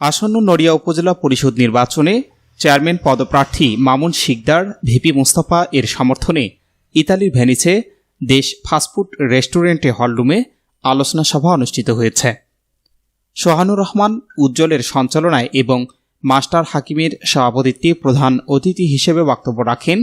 আসন্ন নড়িয়া উপজেলা পরিষদ নির্বাচনে চেয়ারম্যান পদপ্রার্থী মামুন শিকদার, ভিপি মুস্তাফা এর সমর্থনে ইতালির ভ্যানিসে দেশ ফাস্টফুড রেস্টুরেন্টে হলরুমে আলোচনা সভা অনুষ্ঠিত হয়েছে। সোহানুর রহমান উজ্জ্বলের সঞ্চালনায় এবং মাস্টার হাকিমের সভাপতিত্বে প্রধান অতিথি হিসেবে বক্তব্য রাখেন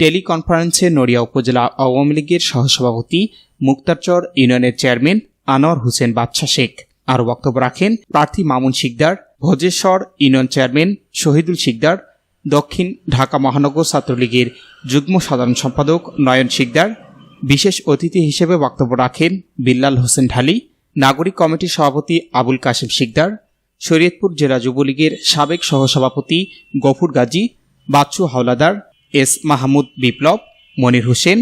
টেলিকনফারেন্সে নড়িয়া উপজেলা আওয়ামী লীগের সহসভাপতি মুক্তারচর ইউনিয়নের চেয়ারম্যান আনোয়ার হোসেন বাদশা শেখ। আরও বক্তব্য রাখেন প্রার্থী মামুন শিকদার ভোজেশ্বর ইউনিয়ন চেয়ারম্যান শহীদুল শিকদার, দক্ষিণ ঢাকা মহানগর ছাত্রলীগের যুগ্ম সাধারণ সম্পাদক নয়ন শিকদার, বিশেষ অতিথি হিসেবে বক্তব্য রাখেন বিল্লাল হোসেন ঢালি, নাগরিক কমিটির সভাপতি আবুল কাশিম শিকদার, শরীয়তপুর জেলা যুবলীগের সাবেক সহসভাপতি Gafur Gazi, Bachchu Howlader S Mahmud Biplob, Monir Hossain,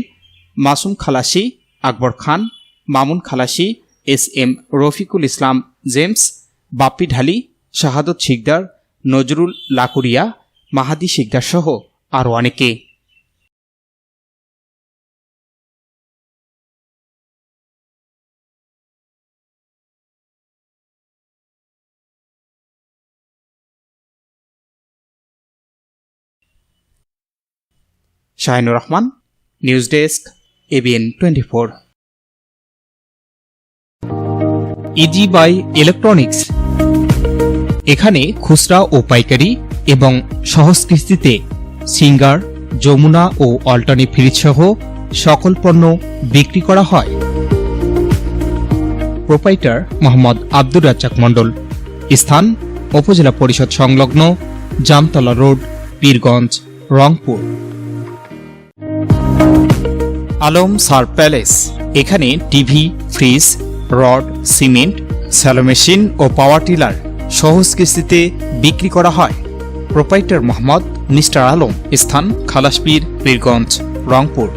Masum Khalashi, Akbar Khan, Mamun Khalashi, S M Rafiqul Islam James, Bappi Dhali Shahadat Shikder, Nazrul Lakuria Mahadi Shikder সহ আরও অনেকে। Shahinur Rahman, news desk, ABN twenty four. Easy buy electronics. এখানে খুচরা ও পাইকারি এবং সহজ কিস্তিতে সিঙ্গার, যমুনা ও অল্টারনি ফ্রিজ সহ সকল পণ্য বিক্রি করা হয়। প্রোপাইটার মোহাম্মদ আব্দুর রাজ্জাক মণ্ডল। স্থান, উপজেলা পরিষদ সংলগ্ন জামতলা রোড, পীরগঞ্জ, রংপুর। আলম সার প্যালেস। এখানে TV, fridge, rod, cement, shallow machine ও পাওয়ার টিলার সহজ কিস্তিতে বিক্রি করা হয়। প্রোপাইটার মোহাম্মদ মিস্টার আলম স্থান খালাসপীর পীরগঞ্জ রংপুর।